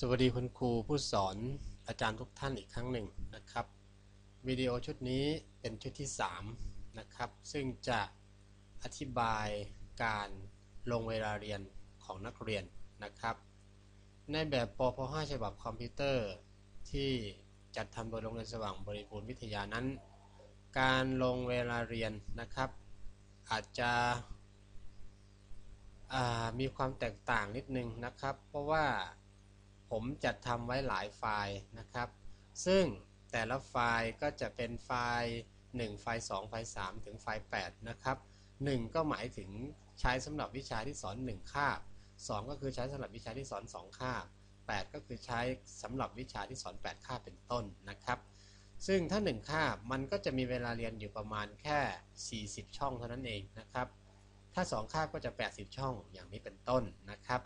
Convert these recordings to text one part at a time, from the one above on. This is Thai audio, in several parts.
สวัสดีคุณครูผู้สอนอาจารย์ทุกท่านอีกครั้งหนึ่งนะครับวิดีโอชุดนี้เป็นชุดที่ 3 นะครับ ซึ่งจะอธิบายการลงเวลาเรียนของนักเรียนนะครับ ในแบบปพ5ฉบับคอมพิวเตอร์ ที่จัดทำโดยโรงเรียนสว่างบริบูรณ์วิทยานั้น การลงเวลาเรียนนะครับ อาจจะมีความแตกต่างนิดนึงนะครับ เพราะว่า ผมจัดทำไว้หลายไฟล์นะครับ ซึ่งแต่ละไฟล์ก็จะเป็นไฟล์ 1 ไฟล์ 2 ไฟล์ 3 ถึงไฟล์ 8 นะครับ 1 ก็หมายถึงใช้สำหรับวิชาที่สอน 1 คาบ 2 ก็คือใช้สำหรับวิชาที่สอน 2 คาบ 8 ก็คือใช้สำหรับวิชาที่สอน 8 คาบเป็นต้นนะครับ ซึ่งถ้า 1 คาบมันก็จะมีเวลาเรียนอยู่ประมาณแค่ 40 ช่องเท่านั้นเองนะครับ ถ้า 2 คาบก็จะ 80 ช่องอย่างนี้เป็นต้นนะครับ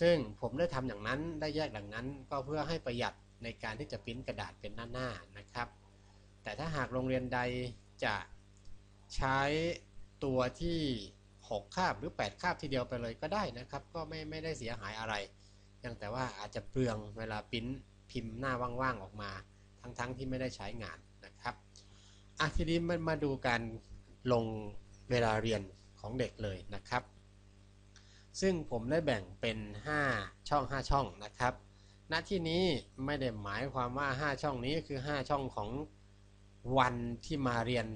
ซึ่งผมได้ทำอย่างนั้นได้แยกดังนั้น ก็เพื่อให้ประหยัดในการที่จะพิมพ์กระดาษเป็นหน้าๆนะครับ แต่ถ้าหากโรงเรียนใดจะใช้ตัวที่ 6 คาบหรือ 8 คาบทีเดียวไปเลยก็ได้นะครับ ก็ไม่ไม่ได้เสียหายอะไรยังแต่ว่าอาจจะเปลืองเวลาพิมพ์พิมพ์หน้าว่างๆออกมา ทั้งๆทที่ไม่ได้ใช้งานนะครับอะทีนี้มันมาดูการลงเวลาเรียนของเด็กเลยนะครับ ซึ่งผมได้แบ่งเป็น 5 ช่อง 5 ช่องนะครับ ณ ที่นี้ไม่ได้หมายความว่า 5 ช่องนี้คือ 5 ช่องของวันที่มาเรียน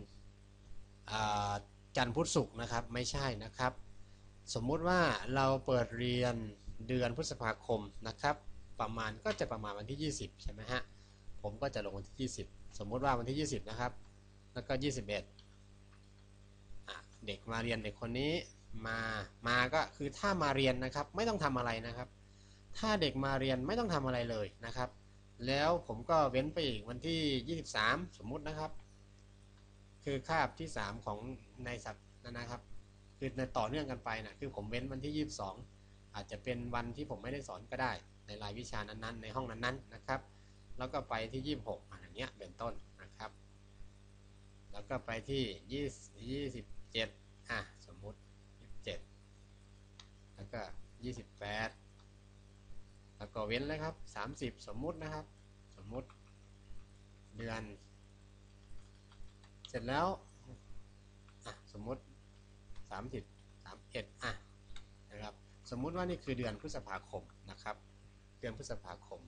จันทร์พุธศุกร์นะครับ ไม่ใช่นะครับ สมมุติว่าเราเปิดเรียนเดือนพฤษภาคมนะครับ ประมาณก็จะประมาณวันที่ 20 ใช่ไหมฮะ ผมก็จะลงวันที่ 20 สมมุติว่าวันที่ 20 นะครับ แล้วก็ 21เด็กมาเรียนเด็กคนนี้ มามาก็คือถ้ามาเรียนนะครับ ไม่ต้องทำอะไรนะครับ ถ้าเด็กมาเรียนไม่ต้องทำอะไรเลยนะครับ แล้วผมก็เว้นไปอีกวันที่ 23 สมมุตินะครับ คือคาบที่ 3 ของในสัปนะครับ คือในต่อเนื่องกันไปนะคือผมเว้นวันที่ 22 อาจจะเป็นวันที่ผมไม่ได้สอนก็ได้ ในรายวิชานั้นๆ ในห้องนั้นๆนะครับ แล้วก็ไปที่ 26อย่างเงี้ยเป็นต้นนะครับ แล้วก็ไปที่20 27อะสมมุติ27แล้ว ก็ 28 แล้วก็เว้นเลยครับ 30 สมมุตินะครับ สมมุติเดือน เสร็จแล้วสมมุติ 30 31อะนะครับสมมุติว่านี่คือเดือนพฤษภาคมนะครับ เดือนพฤษภาคม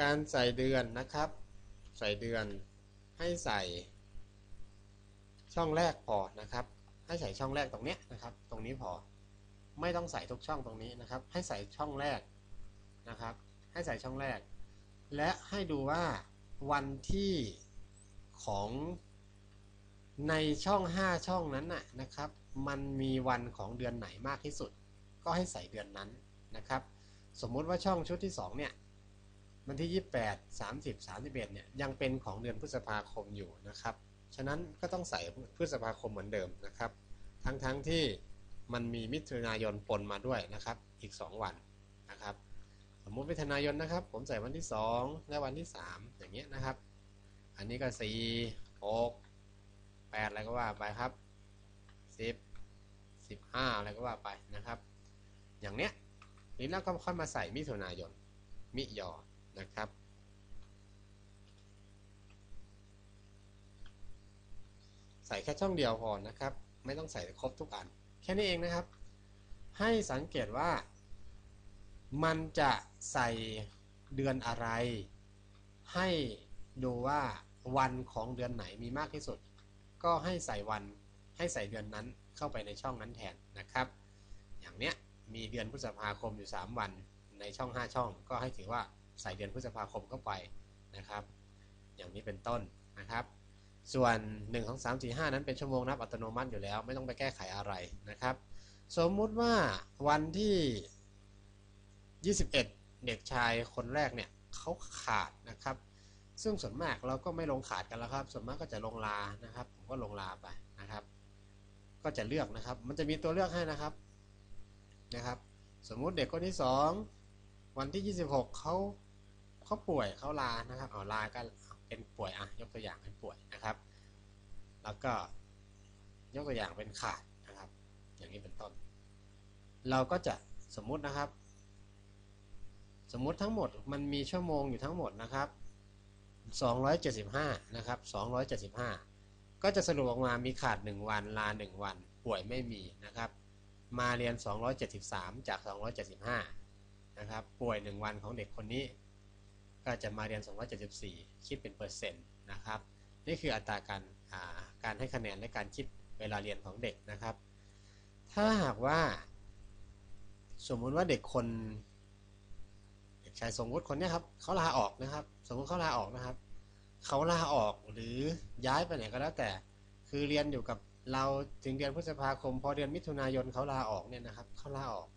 การใส่เดือนนะครับ ใส่เดือนให้ใส่ช่องแรกพอนะครับ ให้ใส่ช่องแรกตรงนี้นะครับ ตรงนี้พอไม่ต้องใส่ทุกช่องตรงนี้นะครับ ให้ใส่ช่องแรกนะครับ ให้ใส่ช่องแรก และให้ดูว่าวันที่ของในช่อง 5 ช่องนั้นน่ะนะครับ มันมีวันของเดือนไหนมากที่สุด ก็ให้ใส่เดือนนั้นนะครับ สมมุติว่าช่องชุดที่ 2 เนี่ยวันที่ 28 30 31เนี่ยยังเป็นของเดือนพฤษภาคมอยู่นะครับ ฉะนั้นก็ต้องใส่พฤษภาคมเหมือนเดิมนะครับ ทั้งๆทที่มันมีมิถุนายนปนมาด้วยนะครับ อีก 2 วันนะครับ สมมุติมิถุนายนนะครับ ผมใส่วันที่ 2 และวันที่ 3 อย่างเงี้ยนะครับ อันนี้ก็4 6 8อะไรก็ว่าไปครับ 10 15อะไรก็ว่าไปนะครับ อย่างเนี้ยนี้เราก็ค่อยมาใส่มิถุนายนมิยอนะครับ ใส่แค่ช่องเดียวพอนะครับ ไม่ต้องใส่ครบทุกอัน แค่นี้เองนะครับ ให้สังเกตว่า มันจะใส่เดือนอะไร ให้ดูว่าวันของเดือนไหนมีมากที่สุด ก็ให้ใส่วันให้ใส่เดือนนั้นเข้าไปในช่องนั้นแทนนะครับ อย่างเนี้ยมีเดือนพฤษภาคมอยู่ 3 วันในช่อง 5 ช่อง ก็ให้ถือว่าใส่เดือนพฤษภาคมเข้าไปนะครับ อย่างนี้เป็นต้นนะครับ ส่วน1 2 3 4 5 นั้นเป็นชั่วโมงนับอัตโนมัติอยู่แล้ว ไม่ต้องไปแก้ไขอะไรนะครับ สมมุติว่าวันที่ 21 เด็กชายคนแรกเนี่ยเขาขาดนะครับ ซึ่งส่วนมากเราก็ไม่ลงขาดกันแล้วครับ ส่วนมากก็จะลงลานะครับ ผมก็ลงลาไปนะครับ ก็จะเลือกนะครับ มันจะมีตัวเลือกให้นะครับนะครับ สมมุติเด็กคนที่ 2 วันที่ 26เขาเขาป่วยเขาลานะครับเอาลาก็ เป็นป่วยอะยกตัวอย่างเป็นป่วยนะครับ แล้วก็ยกตัวอย่างเป็นขาดนะครับ อย่างนี้เป็นต้น เราก็จะสมมุตินะครับ สมมุติทั้งหมดมันมีชั่วโมงอยู่ทั้งหมดนะครับ275นะครับ275 ก็จะสรุปออกมามีขาด 1 วันลา 1 วัน ป่วยไม่มีนะครับ มาเรียน 273 จาก 275นะครับ ป่วย 1 วันของเด็กคนนี้ ก็จะมาเรียน 274 คิดเป็นเปอร์เซ็นต์นะครับ นี่คืออัตราการการให้คะแนนและการคิดเวลาเรียนของเด็กนะครับ ถ้าหากว่า สมมุติว่าเด็กคนเด็กชายสมมุติคนนี้ครับเขาลาออกนะครับ สมมุติเขาลาออกนะครับเขาลาออกหรือย้ายไปไหนก็แล้วแต่ คือเรียนอยู่กับเราถึงเดือนพฤษภาคม พอเดือนมิถุนายนเขาลาออกเนี่ยนะครับเขาลาออก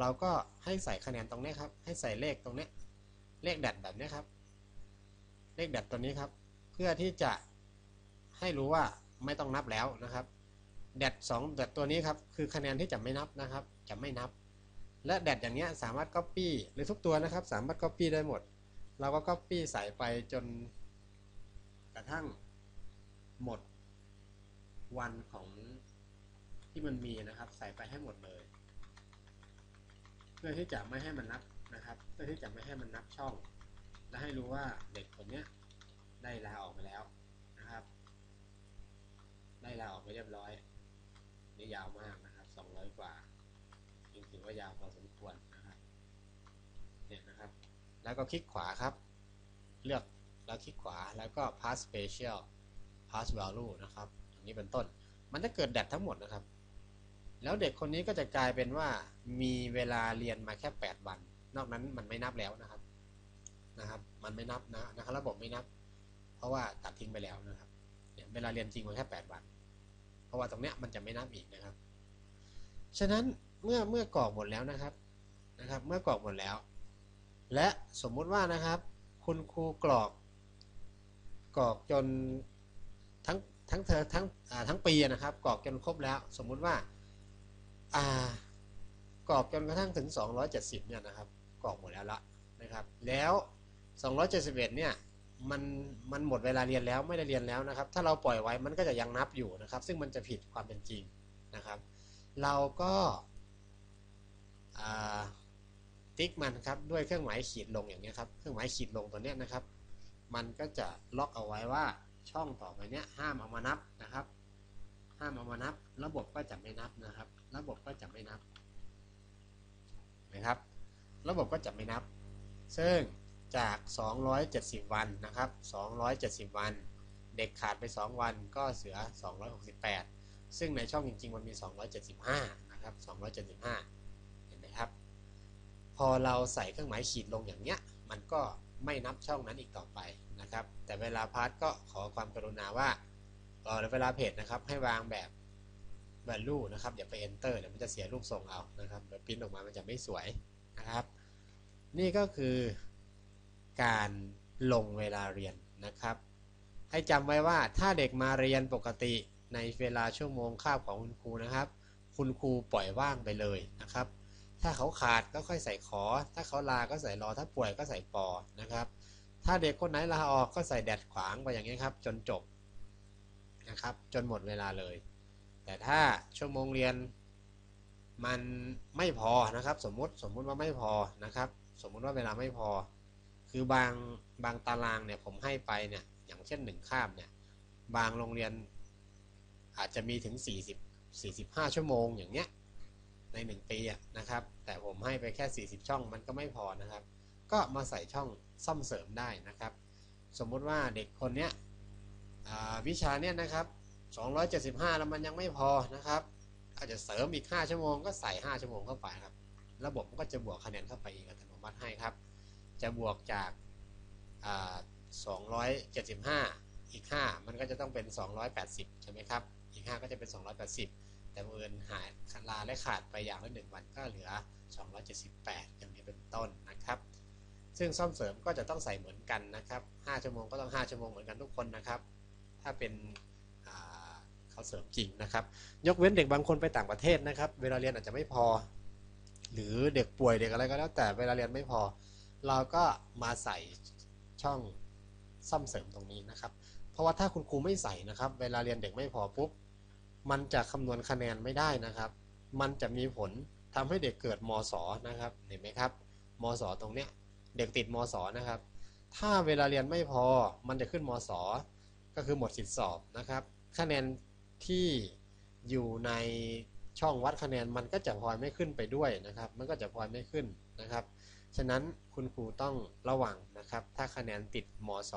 เราก็ให้ใส่คะแนนตรงนี้ครับ ให้ใส่เลขตรงนี้ เลขดัดแบบนี้ครับ เลขดัดตัวนี้ครับ เพื่อที่จะให้รู้ว่าไม่ต้องนับแล้วนะครับแดดสองแดดตัวนี้ครับคือคะแนนที่จะไม่นับนะครับ จะไม่นับ และแดดอย่างเนี้ยสามารถ Copy หรือทุกตัวนะครับ สามารถ Copy ได้หมด เราก็ Copy ใส่ไปจนกระทั่งหมดวันของที่มันมีนะครับ ใส่ไปให้หมดเลย เพื่อที่จะไม่ให้มันนับ นะครับเพื่อที่จะไม่ให้มันนับช่อง และให้รู้ว่าเด็กคนนี้ได้ลาออกไปแล้วนะครับ ได้ลาออกไปเรียบร้อยนี่ยาวมากนะครับ 200 กว่ายังถือว่ายาวพอสมควรนะครับเนี่ยนะครับ แล้วก็คลิกขวาครับ เลือกแล้วคลิกขวาแล้วก็ pass special pass value นะครับอย่างนี้เป็นต้น มันจะเกิดแดดทั้งหมดนะครับ แล้วเด็กคนนี้ก็จะกลายเป็นว่ามีเวลาเรียนมาแค่ 8 วัน นั้นมันไม่นับแล้วนะครับนะครับ มันไม่นับนะนะครับระบบไม่นับ เพราะว่าตัดทิ้งไปแล้วนะครับเนี่ยเวลาเรียนจริงมันแค่8วันราะว่าตรงเนี้ยมันจะไม่นับอีกนะครับ ฉะนั้นเมื่อเมื่อกรอกหมดแล้วนะครับนะครับ เมื่อกรอกหมดแล้ว และสมมุติว่านะครับ คุณครูกรอก กรอกจนทั้งทั้งเธอทั้งทั้งปีนะครับกรอกจนครบแล้ว สมมุติว่า อ่ากรอกจนกระทั่งถึง 270เนี่ยนะครับ กรอกหมดแล้วละนะครับ แล้ว 271เนี่ยมันมันหมดเวลาเรียนแล้วไม่ได้เรียนแล้วนะครับ ถ้าเราปล่อยไว้มันก็จะยังนับอยู่นะครับ ซึ่งมันจะผิดความเป็นจริงนะครับ เราก็ติ๊กมันครับด้วยเครื่องหมายขีดลงอย่างนี้ครับเครื่องหมายขีดลงตัวเนี้ยนะครับ มันก็จะล็อกเอาไว้ว่าช่องต่อไปเนี้ยห้ามเอามานับนะครับ ห้ามเอามานับ ระบบก็จะไม่นับนะครับ ระบบก็จะไม่นับนะครับ ระบบก็จะไม่นับ ซึ่งจาก 270 วันนะครับ 270 วัน เด็กขาดไป 2 วันก็เสือ 268 ซึ่งในช่องจริง ๆ มันมี 275 นะครับ 275 เห็นไหมครับ พอเราใส่เครื่องหมายขีดลงอย่างเนี้ย มันก็ไม่นับช่องนั้นอีกต่อไปนะครับ แต่เวลาพาร์ทก็ขอความกรุณาว่าเออเวลาเพจนะครับ ให้วางแบบ value นะครับ อย่าไป enter เดี๋ยวมันจะเสียรูปทรงเอานะครับเดี๋ยวพิมพ์ออกมามันจะไม่สวย นะครับ นี่ก็คือการลงเวลาเรียนนะครับ ให้จำไว้ว่าถ้าเด็กมาเรียนปกติในเวลาชั่วโมงคาบของคุณครูนะครับ คุณครูปล่อยว่างไปเลยนะครับ ถ้าเขาขาดก็ค่อยใส่ขอ ถ้าเขาลาก็ใส่รอ ถ้าป่วยก็ใส่ปอนะครับ ถ้าเด็กคนไหนลาออกก็ใส่แดดขวางไปอย่างนี้ครับ จนจบนะครับ จนหมดเวลาเลย แต่ถ้าชั่วโมงเรียน มันไม่พอนะครับ สมมติสมมุติว่าไม่พอนะครับ สมมุติว่าเวลาไม่พอ คือบางบางตารางเนี่ยผมให้ไปเนี่ยอย่างเช่นหนึ่งคาบเนี่ยบางโรงเรียนอาจจะมีถึง 40 45 ชั่วโมงอย่างเงี้ยใน 1 ปีนะครับ แต่ผมให้ไปแค่ 40 ช่องมันก็ไม่พอนะครับ ก็มาใส่ช่องซ่อมเสริมได้นะครับ สมมุติว่าเด็กคนเนี้ยวิชาเนี้ยนะครับ 275 แล้วมันยังไม่พอนะครับ อาจะเสริมอีก 5 ชั่วโมงก็ใส่ 5 ชั่วโมงเข้าไปครับ ระบบก็จะบวกคะแนนเข้าไปอีกอัตโนมัติให้ครับ จะบวกจาก275 อีก 5 มันก็จะต้องเป็น 280 ใช่ไหมครับ อีก 5 ก็จะเป็น 280 แต่เมื่อหายลาและขาดไปอย่างละหนึ่งวันก็เหลือ 278 อย่างนี้เป็นต้นนะครับ ซึ่งซ่อมเสริมก็จะต้องใส่เหมือนกันนะครับ 5 ชั่วโมงก็ต้อง 5 ชั่วโมงเหมือนกันทุกคนนะครับ ถ้าเป็น เสริมจริงนะครับ ยกเว้นเด็กบางคนไปต่างประเทศนะครับ เวลาเรียนอาจจะไม่พอ หรือเด็กป่วยเด็กอะไรก็แล้ว แต่เวลาเรียนไม่พอ เราก็มาใส่ช่องซ่อมเสริมตรงนี้นะครับ เพราะว่าถ้าคุณครูไม่ใส่นะครับ เวลาเรียนเด็กไม่พอปุ๊บมันจะคำนวณคะแนนไม่ได้นะครับ มันจะมีผลทำให้เด็กเกิดมศนะครับ เห็นไหมครับมศตรงเนี้ยเด็กติดมศนะครับ ถ้าเวลาเรียนไม่พอมันจะขึ้นมศก็คือหมดสิทธิสอบนะครับ คะแนน ที่อยู่ในช่องวัดคะแนนมันก็จะพลอยไม่ขึ้นไปด้วยนะครับ มันก็จะพลอยไม่ขึ้นนะครับ ฉะนั้นคุณครูต้องระวังนะครับ ถ้าคะแนนติดมศ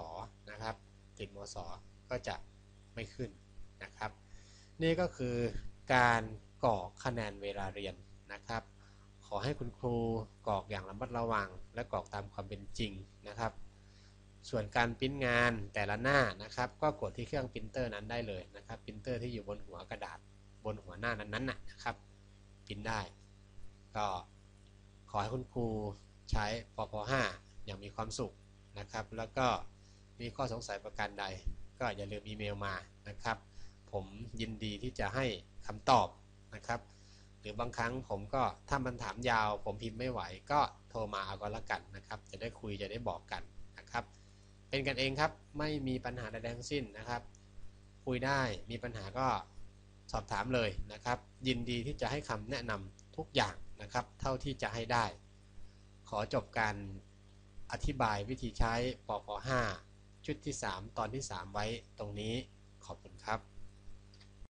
นะครับ ติดมศก็จะไม่ขึ้นนะครับ นี่ก็คือการกรอกคะแนนเวลาเรียนนะครับ ขอให้คุณครูกรอกอย่างระมัดระวัง และกรอกตามความเป็นจริงนะครับ ส่วนการปริ้นงานแต่ละหน้านะครับ ก็กดที่เครื่องปรินเตอร์นั้นได้เลยนะครับปรินเตอร์ที่อยู่บนหัวกระดาษบนหัวหน้านั้นๆนะนะครับปริ้นได้ ก็ขอให้คุณครูใช้ปพ5อย่างมีความสุขนะครับ แล้วก็มีข้อสงสัยประการใด ก็อย่าลืมอีเมลมานะครับ ผมยินดีที่จะให้คำตอบนะครับ หรือบางครั้งผมก็ถ้ามันถามยาว ผมพิมพ์ไม่ไหว ก็โทรมาเอาก็แล้วกันนะครับ จะได้คุยจะได้บอกกัน เป็นกันเองครับ ไม่มีปัญหาใดๆทั้งสิ้นนะครับ คุยได้มีปัญหาก็สอบถามเลยนะครับ ยินดีที่จะให้คำแนะนำทุกอย่างนะครับ เท่าที่จะให้ได้ ขอจบการอธิบายวิธีใช้ปป5ชุดที่ 3 ตอนที่ 3 ไว้ตรงนี้ขอบคุณครับ